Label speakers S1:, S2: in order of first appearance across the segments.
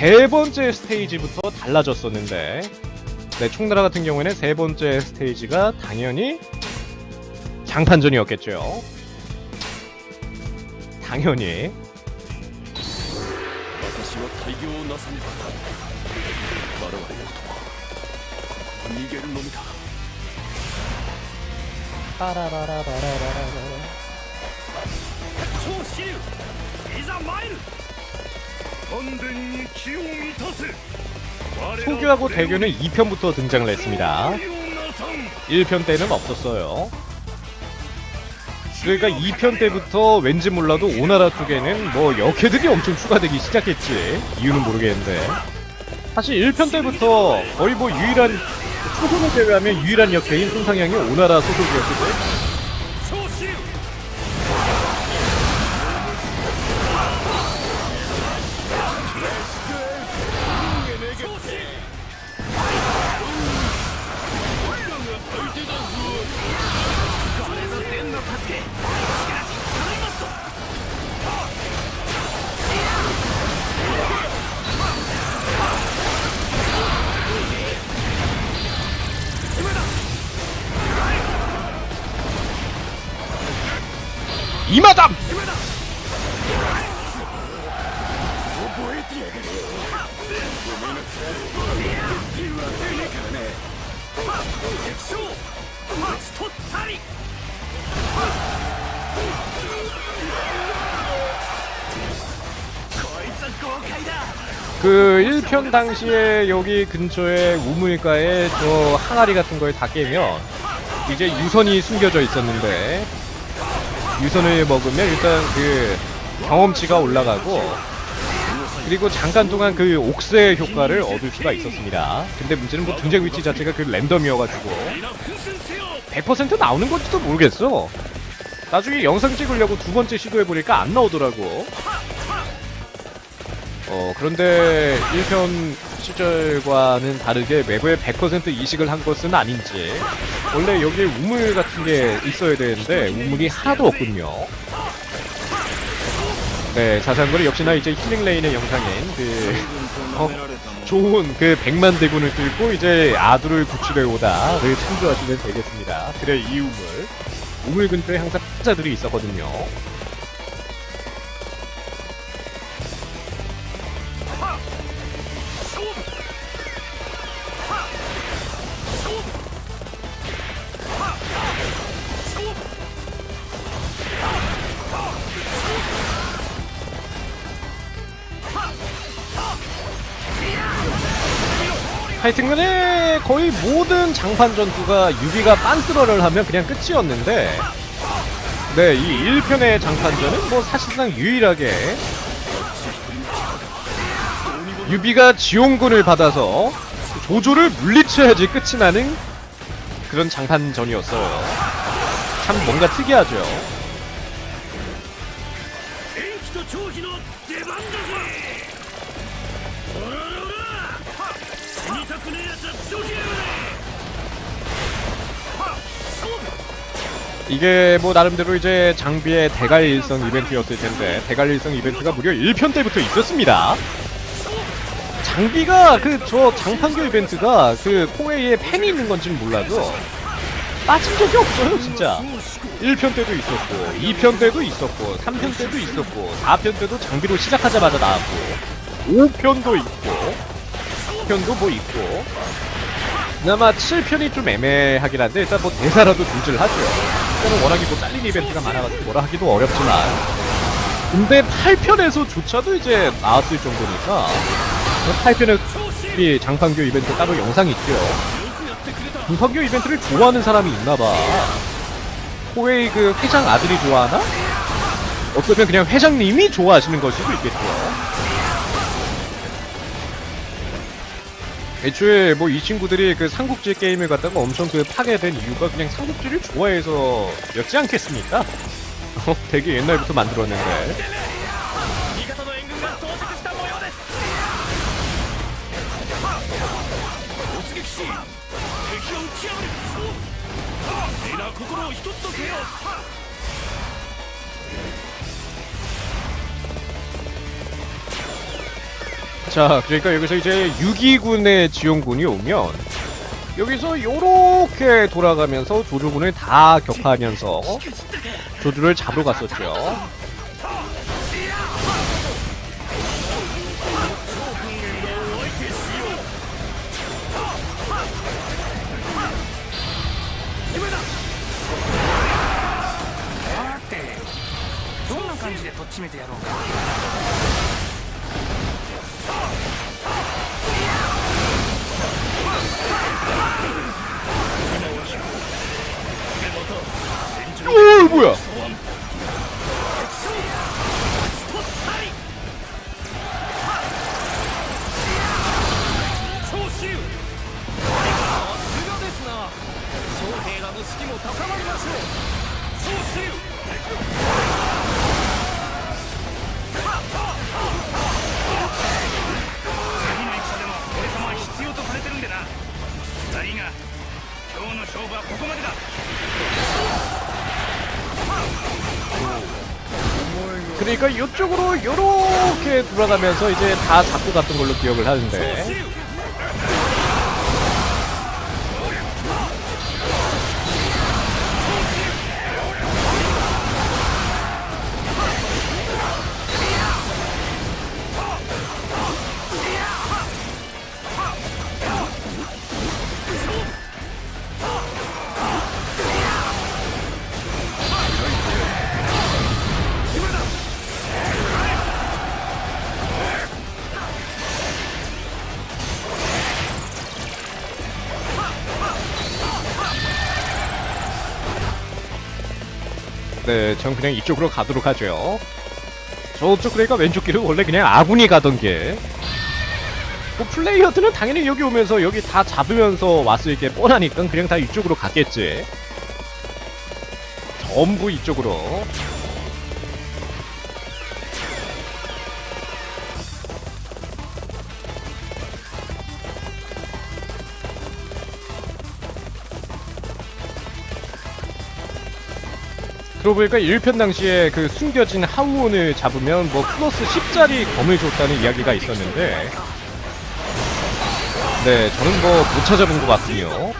S1: 세 번째 스테이지부터 달라졌었는데 네, 총나라 같은 경우에는 세 번째 스테이지가 당연히 장판전이었겠죠. 당연히
S2: 私は大業をなさねば我々のとは逃げるのみだ
S3: 超支流いざ参る丹田に気を満たせ
S1: 소규하고 대교는 2편부터 등장을 했습니다. 1편 때는 없었어요. 그러니까 2편 때부터 왠지 몰라도 오나라 쪽에는 뭐 역해들이 엄청 추가되기 시작했지. 이유는 모르겠는데. 사실 1편 때부터 거의 뭐 유일한 소속을 제외하면 유일한 역해인 손상향이 오나라 소속이었거든. 이마담! 그 1편 당시에 여기 근처에 우물가에 저 항아리 같은 거에 다 깨면 이제 유선이 숨겨져 있었는데 유선을 먹으면 일단 그 경험치가 올라가고 그리고 잠깐 동안 그 옥새 효과를 얻을 수가 있었습니다. 근데 문제는 뭐 등장 위치 자체가 그 랜덤이어가지고 100% 나오는 건지도 모르겠어. 나중에 영상 찍으려고 두 번째 시도해보니까 안 나오더라고. 어, 그런데 1편 시절과는 다르게 매부에 100% 이식을 한 것은 아닌지. 원래 여기에 우물 같은 게 있어야 되는데, 우물이 하나도 없군요. 네, 거는 역시나 이제 힐링 레인의 영상인 그, 어, 좋은 그 백만 대군을 들고 이제 아두를 구출해 오다를 참조하시면 되겠습니다. 그래, 이 우물. 우물 근처에 항상 타자들이 있었거든요. 하여튼간에 거의 모든 장판 전투가 유비가 빤스러를 하면 그냥 끝이었는데 네, 이 1편의 장판전은 뭐 사실상 유일하게 유비가 지원군을 받아서 조조를 물리쳐야지 끝이 나는 그런 장판전이었어요. 참 뭔가 특이하죠.
S3: たくねえやつはどけやがれはっ勝負
S1: 이게 뭐 나름대로 이제 장비의 대갈 일성 이벤트였을 텐데 대갈 일성 이벤트가 무려 1편 때부터 있었습니다. 장비가 그 저 장판교 이벤트가 그 코웨이에 팬이 있는 건지는 몰라도 빠진 적이 없어요 진짜. 1편 때도 있었고 2편 때도 있었고 3편 때도 있었고 4편 때도 장비로 시작하자마자 나왔고 5편도 있고 6편도 뭐 있고 그나마 7편이 좀 애매하긴 한데 일단 뭐 대사라도 줄줄하죠. 일단은 워낙에 뭐 잘린 이벤트가 많아가지고 뭐라 하기도 어렵지만 근데 8편에서조차도 이제 나왔을 정도니까 8편에 이 장판교 이벤트 따로 영상이 있죠. 장판교 이벤트를 좋아하는 사람이 있나봐. 코웨이 그 회장 아들이 좋아하나? 어쩌면 그냥 회장님이 좋아하시는 걸 수도 있겠죠. 애초에 뭐 이 친구들이 그 삼국지 게임을 갖다가 엄청 그 파괴된 이유가 그냥 삼국지를 좋아해서였지 않겠습니까? 어, 되게 옛날부터 만들었는데 자, 그러니까 여기서 이제 6기군의 지원군이 오면 여기서 요렇게 돌아가면서 조조군을 다 격파하면서 조조를 잡으러 갔었죠. 오, 뭐야? 그러니까 이쪽으로 요렇게 돌아가면서 이제 다 잡고 갔던 걸로 기억을 하는데 네, 전 그냥 이쪽으로 가도록 하죠. 저쪽 그러니까 왼쪽 길은 원래 그냥 아군이 가던 길. 뭐 플레이어들은 당연히 여기 오면서 여기 다 잡으면서 왔을 게 뻔하니까 그냥 다 이쪽으로 갔겠지. 전부 이쪽으로. 그러고 보니까 1편 당시에 그 숨겨진 하우온을 잡으면 뭐 플러스 10짜리 검을 줬다는 이야기가 있었는데 네 저는 뭐 못 찾아본 것 같군요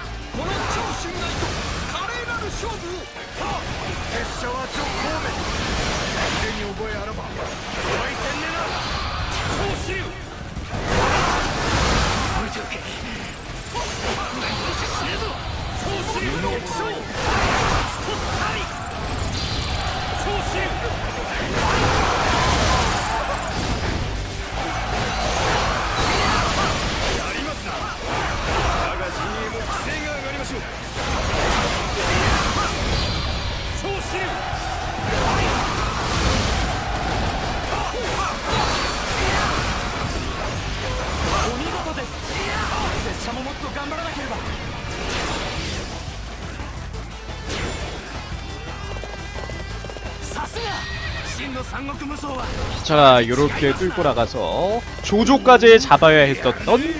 S1: 기차가 요렇게 끌고 나가서 조조까지 잡아야 했었던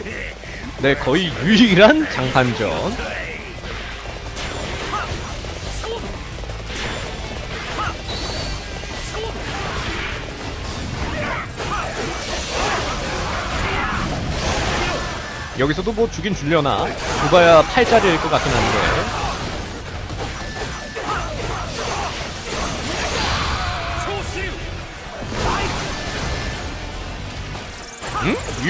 S1: 네 거의 유일한 장판전. 여기서도 뭐 죽인 줄려나? 죽어야 팔자리일 것 같긴 한데.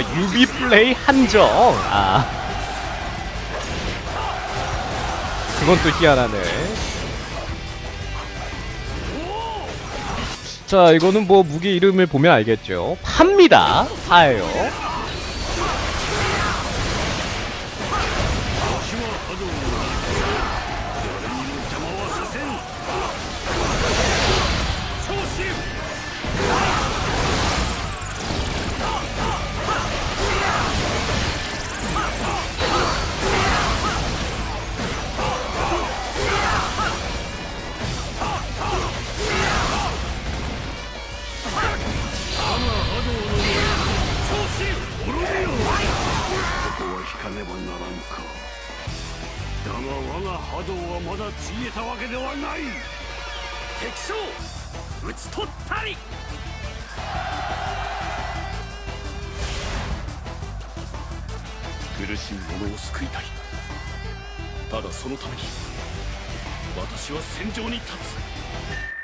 S1: 유비 플레이 한정. 아. 그건 또 희한하네. 자, 이거는 뭐 무기 이름을 보면 알겠죠. 팝니다. 파예요.
S3: 敵将討ち取ったり。苦しむ者を救いたい。ただそのために私は戦場に立つ。